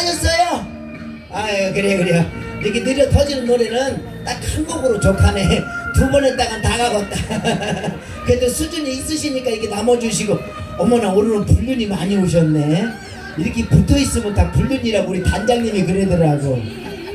잘하셨어요? 아유 그래 그래 이렇게 느려 터지는 노래는 딱 한 곡으로 족하네. 두 번 했다간 다 가겠다. 그래도 수준이 있으시니까 이렇게 남아주시고. 어머나 오늘은 불륜이 많이 오셨네. 이렇게 붙어 있으면 다 불륜이라고 우리 단장님이 그러더라고.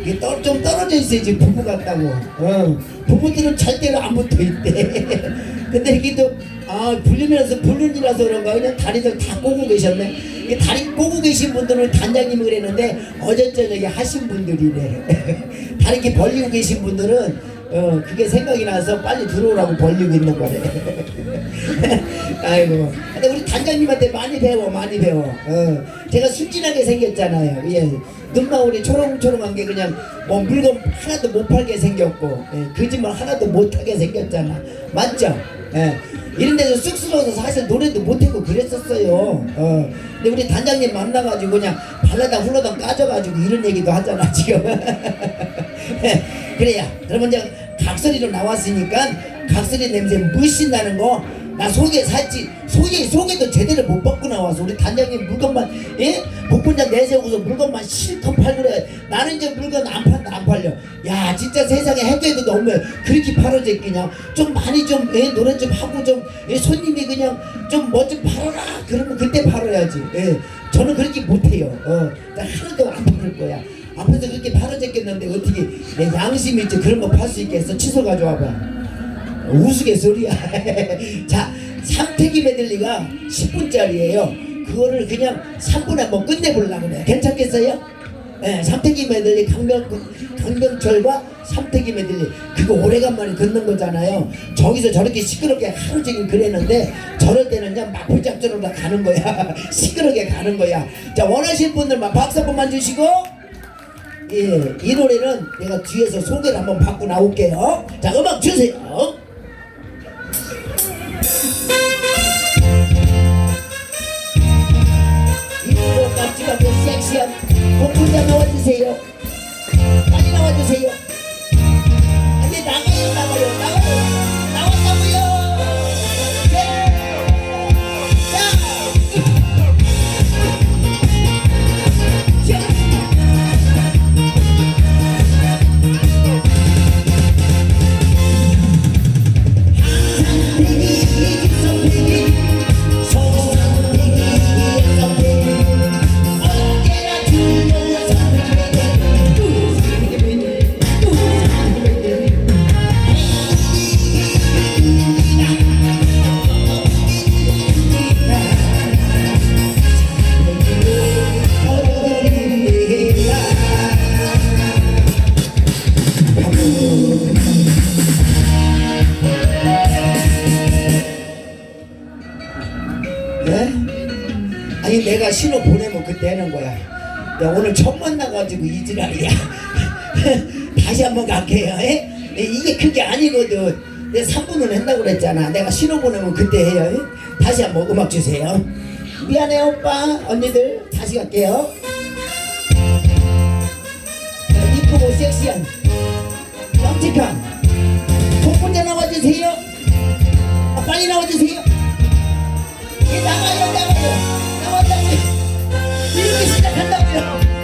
이게 떨- 좀 떨어져 있어야지 부부 같다고. 어. 부부들은 절대로 안 붙어 있대. 근데 이게 또 아 불륜이라서 불륜이라서 그런가 그냥 다리들 다 꼬고 계셨네? 이게 다리 꼬고 계신 분들은 단장님이 그랬는데 어제 저녁에 하신 분들이래 다리 이렇게 벌리고 계신 분들은 어 그게 생각이 나서 빨리 들어오라고 벌리고 있는 거래 아이고. 근데 우리 단장님한테 많이 배워 많이 배워. 어. 제가 순진하게 생겼잖아요. 예. 눈망울이 초롱초롱한 게 그냥 뭐 물건 하나도 못 팔게 생겼고 예, 거짓말 하나도 못하게 생겼잖아. 맞죠? 예 이런 데서 쑥스러워서 사실 노래도 못하고 그랬었어요. 어. 근데 우리 단장님 만나가지고 그냥 발라당 훌러당 까져가지고 이런 얘기도 하잖아 지금. 그래야 그러면 이제 각설이로 나왔으니까 각설이 냄새 나는 거 나 속에 살지. 속에 속에도 제대로 못 벗고 나와서 우리 단장님 물건만 예? 복분자 내세우고서 물건만 실컷 팔그래. 나는 이제 물건 안 판다 안 팔려. 야 진짜 세상에 해줘도 너무 그렇게 팔아제끼냐? 좀 많이 좀 예, 노래 좀 하고 좀 예, 손님이 그냥 좀 뭐 좀 팔아라. 그러면 그때 팔아야지. 예. 저는 그렇게 못해요. 어나 하나도 안 팔을 거야. 앞에서 그렇게 팔아제꼈는데 어떻게 내 양심이 있지? 그런 거 팔 수 있겠어 취소 가져와봐 우스갯소리야. 자, 삼태기 메들리가 10분짜리예요. 그거를 그냥 3분에 한번 끝내보려고 그래. 괜찮겠어요? 예, 삼태기 메들리 강병, 강병철과 삼태기 메들리 그거 오래간만에 듣는 거잖아요. 저기서 저렇게 시끄럽게 하루 종일 그랬는데 저럴 때는 그냥 마풀작전으로 다 가는 거야. 시끄럽게 가는 거야. 자, 원하시는 분들만 박수 한 번만 주시고 예, 이 노래는 내가 뒤에서 소개를 한번 받고 나올게요. 자, 음악 주세요. 깜찍하게 섹시한 복분자 나와주세요. 빨리 나와주세요. 아니 내가 신호 보내면 그때 하는 거야. 야, 오늘 처음 만나가지고 이지랄이야. 다시 한번 갈게요. 에? 에, 이게 그게 아니거든. 내 3분은 한다고 그랬잖아. 내가 신호 보내면 그때 해요. 에? 다시 한번 음악 주세요. 미안해 오빠 언니들 다시 갈게요. 자, 이쁘고 섹시한 깜찍한 복분자 나와주세요. 아, 빨리 나와주세요. 이 나가요 나가요 이렇게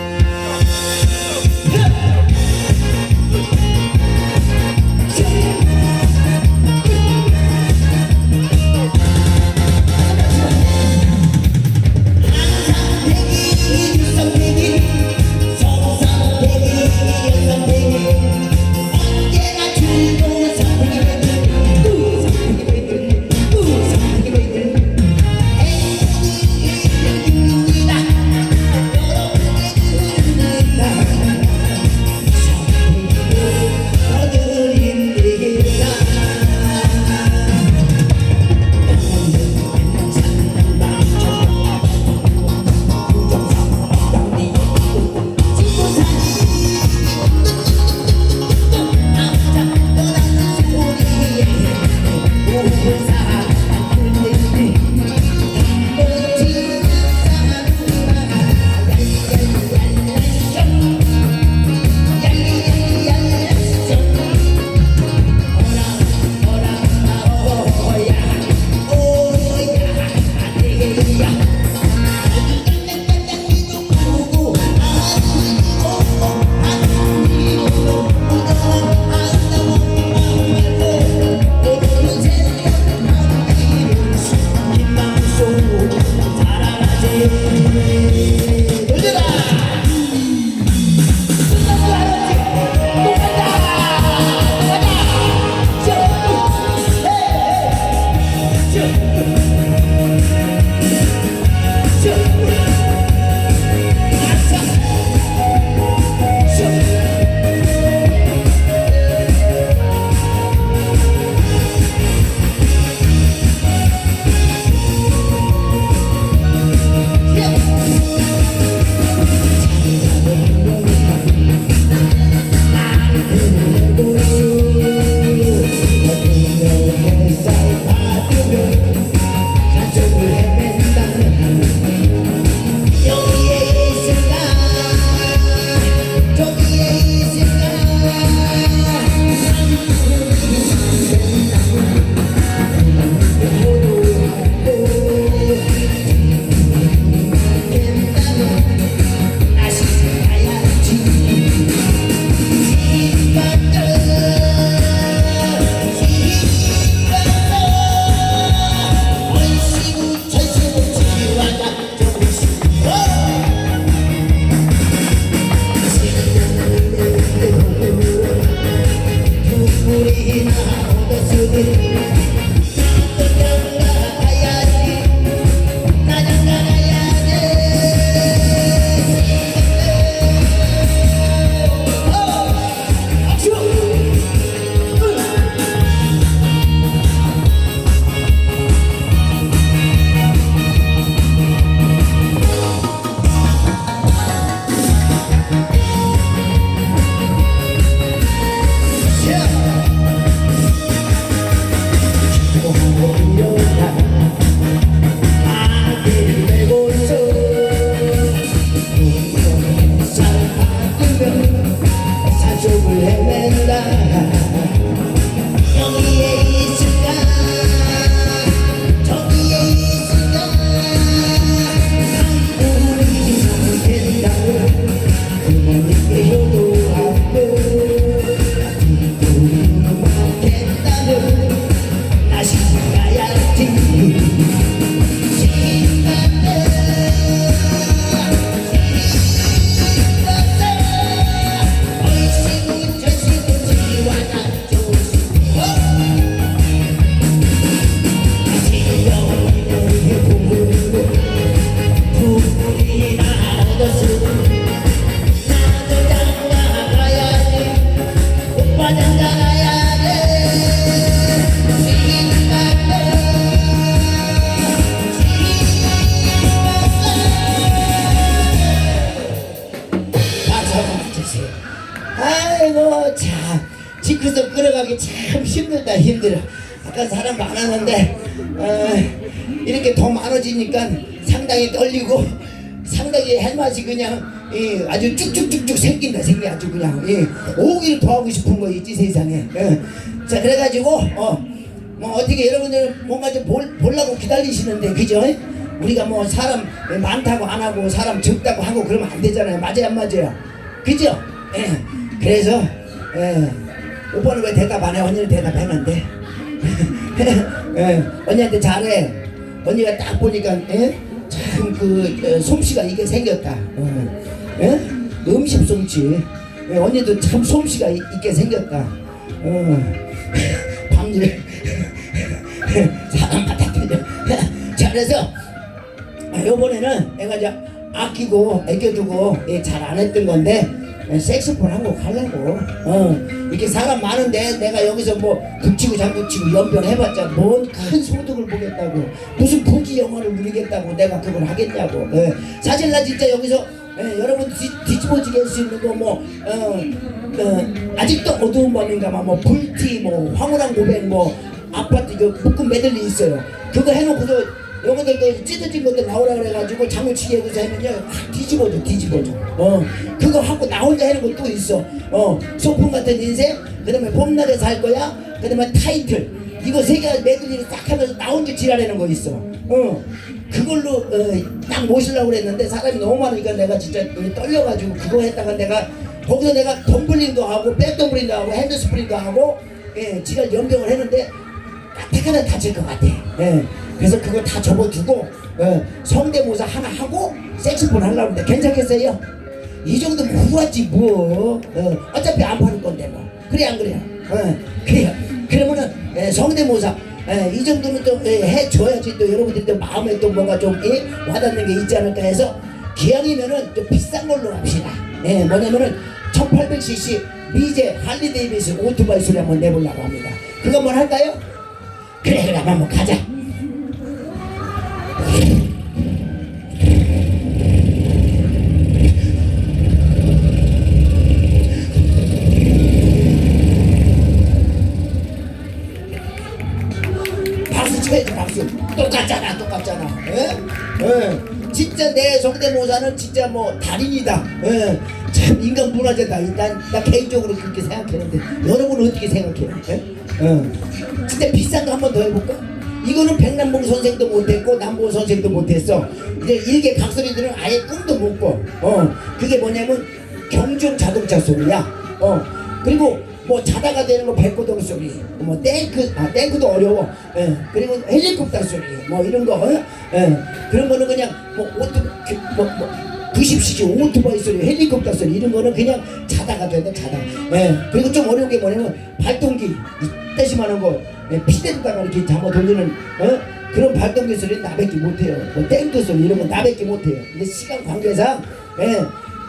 끌어가기 참 힘들다 힘들어 아까 사람 많았는데 어, 이렇게 더 많아지니까 상당히 떨리고 상당히 헬맛이 그냥 예, 아주 쭉쭉쭉쭉 생긴다 생기 아주 그냥 예, 오기를 더 하고 싶은 거 있지 세상에 예. 자 그래가지고 어, 뭐 어떻게 여러분들 뭔가 좀 볼, 보려고 기다리시는데 그죠? 우리가 뭐 사람 많다고 안 하고 사람 적다고 하고 그러면 안 되잖아요 맞아요 안 맞아요 그죠? 예. 그래서 예. 오빠는 왜 대답 안 해? 언니는 대답했는데 예. 언니한테 잘해 언니가 딱 보니까 예? 참그 솜씨가 이게 생겼다 어. 예? 음식 솜씨 예, 언니도 참 솜씨가 이- 있게 생겼다 어. 밤일 사람마다 틀려 자 그래서 아, 요번에는 내가 이제 아끼고 애껴두고 예, 잘안 했던 건데 예, 색소폰 한 곡 하려고. 어, 이렇게 사람 많은데 내가 여기서 뭐 극치고 장구치고 연변 해봤자 뭔 큰 소득을 보겠다고. 무슨 부귀 영화를 누리겠다고 내가 그걸 하겠냐고. 예. 사실 나 진짜 여기서 예, 여러분 뒤, 뒤집어지게 할 수 있는 거뭐 어, 어, 아직도 어두운 밤인가만 뭐 불티 뭐 황홀한 고백 뭐 아파트 그 묶음 메들리 있어요. 그거 해놓고서 그 찢어진 것들 나오라 그래가지고 장구치기 여기서 하면요 확 뒤집어져 뒤집어져. 어. 그거 하고 나 혼자 하는 것도 있어. 어. 소풍 같은 인생? 그 다음에 봄날에 살 거야? 그 다음에 타이틀. 이거 세개 메들리를 딱 하면서 나 혼자 지랄하는 거 있어. 어. 그걸로 어, 딱 모시려고 그랬는데 사람이 너무 많으니까 내가 진짜 떨려가지고 그거 했다가 내가 거기서 내가 덤블링도 하고 백덤블링도 하고 핸드스프링도 하고 예 지랄 연병을 했는데 택하나 다칠 것 같아. 예. 그래서 그거 다 접어두고 예. 성대모사 하나 하고 색스폰 하려고 하는데 괜찮겠어요? 이 정도면 후하지 뭐. 어. 어차피 안 파는 건데 뭐. 그래 안 그래요? 어. 그래요. 그러면은 예, 성대모사 예, 이 정도는 좀 예, 해줘야지 또 여러분들이 또 마음에 또 뭔가 좀 예, 와닿는 게 있지 않을까 해서 기왕이면은 좀 비싼 걸로 합시다. 예, 뭐냐면은 1800cc 미제 할리 데이비스 오토바이 소리 한번 내보려고 합니다. 그거 한번 할까요? 그래 그래 한번 가자 쳐야지 박수 똑같잖아 똑같잖아 예? 예. 진짜 내 성대모사는 진짜 뭐 달인이다 예. 참 인간 문화재다 난, 나 개인적으로 그렇게 생각했는데 여러분은 어떻게 생각해요? 예? 예. 진짜 비싼 거 한 번 더 해볼까? 이거는 백남봉 선생도 못했고 남봉 선생도 못했어 이제 일개 각설이들은 아예 꿈도 못 꿔. 어 그게 뭐냐면 경중 자동차 소리야. 어 그리고 뭐 자다가 되는 거 백고동 소리, 뭐 탱크 아 탱크도 어려워. 예 그리고 헬리콥터 소리, 뭐 이런 거, 어? 예 그런 거는 그냥 뭐 오토 그, 뭐, 뭐 90cc 오토바이 소리, 헬리콥터 소리 이런 거는 그냥 자다가 되는 자다. 예 그리고 좀 어려운 게 뭐냐면 발동기 이때시만한 거 예, 피대로다가 이렇게 잡아 돌리는 어? 그런 발동기 소리는 나밖에 못해요. 뭐 탱크 소리 이런 거 나밖에 못해요. 근데 시간 관계상 예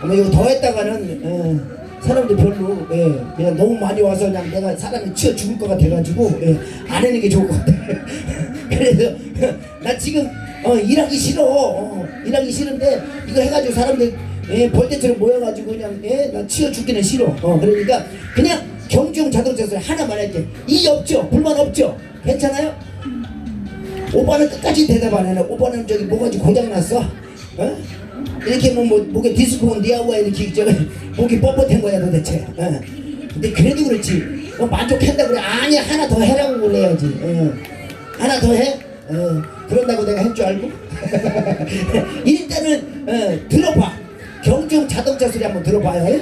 아마 이거 더 했다가는 예. 사람들 별로 예, 그냥 너무 많이 와서 그냥 내가 사람이 치워 죽을 것 같아가지고 예, 안 하는 게 좋을 것 같아. 그래서 나 지금 어, 일하기 싫어. 어, 일하기 싫은데 이거 해가지고 사람들 예, 벌떼처럼 모여가지고 그냥 예, 나 치워 죽기는 싫어. 어, 그러니까 그냥 경주용 자동차 소리 하나만 할게. 이 없죠? 불만 없죠? 괜찮아요? 오빠는 끝까지 대답 안 해요. 오빠는 저기 뭐가지 고장 났어? 어? 이렇게 뭐, 뭐 목에 디스코 니아우가 이렇게 저 목이 뻣뻣한 거야 도대체. 어. 근데 그래도 그렇지. 어, 만족한다 그래. 아니 하나 더 해라고 그래야지. 어. 하나 더 해? 어. 그런다고 내가 할 줄 알고? 일단은 어, 들어봐. 경중 자동차 소리 한번 들어봐요.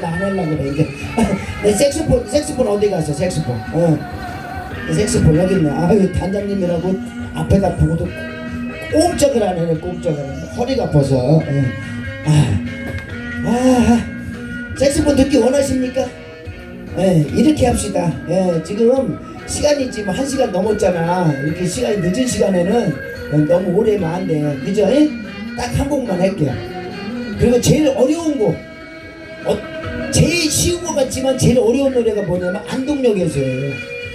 나안 하려고 그래 이제. 내 색소폰, 색소폰 어디 갔어? 색소폰. 어. 내 색소폰 여기 있네. 아유 단장님이라고 앞에다 보고도 꼼짝을 안 해네 꼼짝을. 허리가 아파서. 어. 아, 아, 색소폰 듣기 원하십니까? 예, 이렇게 합시다. 예, 지금 시간이 지금 한 시간 넘었잖아. 이렇게 시간이 늦은 시간에는 너무 오래 하면 안 돼. 그죠? 딱 한 곡만 할게요. 그리고 제일 어려운 곡. 어, 제일 쉬운 것 같지만 제일 어려운 노래가 뭐냐면 안동역에서예요.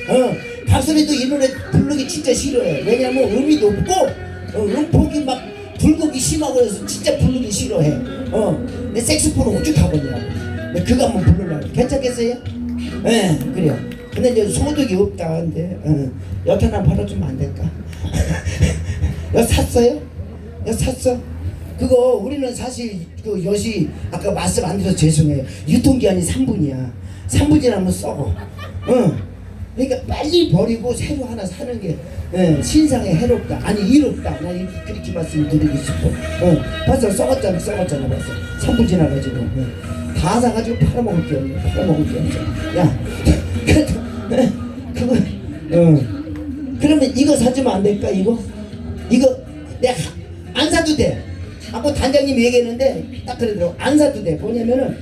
어, 박선이도 이 노래 부르기 진짜 싫어해. 왜냐면 음이 높고 어, 음폭이 막 불곡이 심하고 해서 진짜 부르기 싫어해. 어, 근데 색소폰은 오죽하거든요. 근데 그거 한번 부르려고. 괜찮겠어요? 예, 네, 그래요. 근데 이제 소득이 없다는데 어, 엿 하나 팔아주면 안 될까? 엿 샀어요? 엿 샀어? 그거 우리는 사실 그 엿이 아까 말씀 안 드려서 죄송해요. 유통기한이 3분이야. 3분 지나면 썩어. 응. 그러니까 빨리 버리고 새로 하나 사는 게 예, 신상에 해롭다. 아니 이롭다. 나 그렇게 말씀드리고 싶어. 어, 벌써 썩었잖아, 썩었잖아 벌써. 3분 지나가지고 예. 다 사가지고 팔아먹을 게 없네. 팔아먹을 게 없잖아. 야, 예, 그거 어. 그러면 이거 사주면 안 될까 이거? 이거 내가 안 사도 돼. 아까 단장님이 얘기했는데 딱 그러더라고 안 사도 돼. 뭐냐면은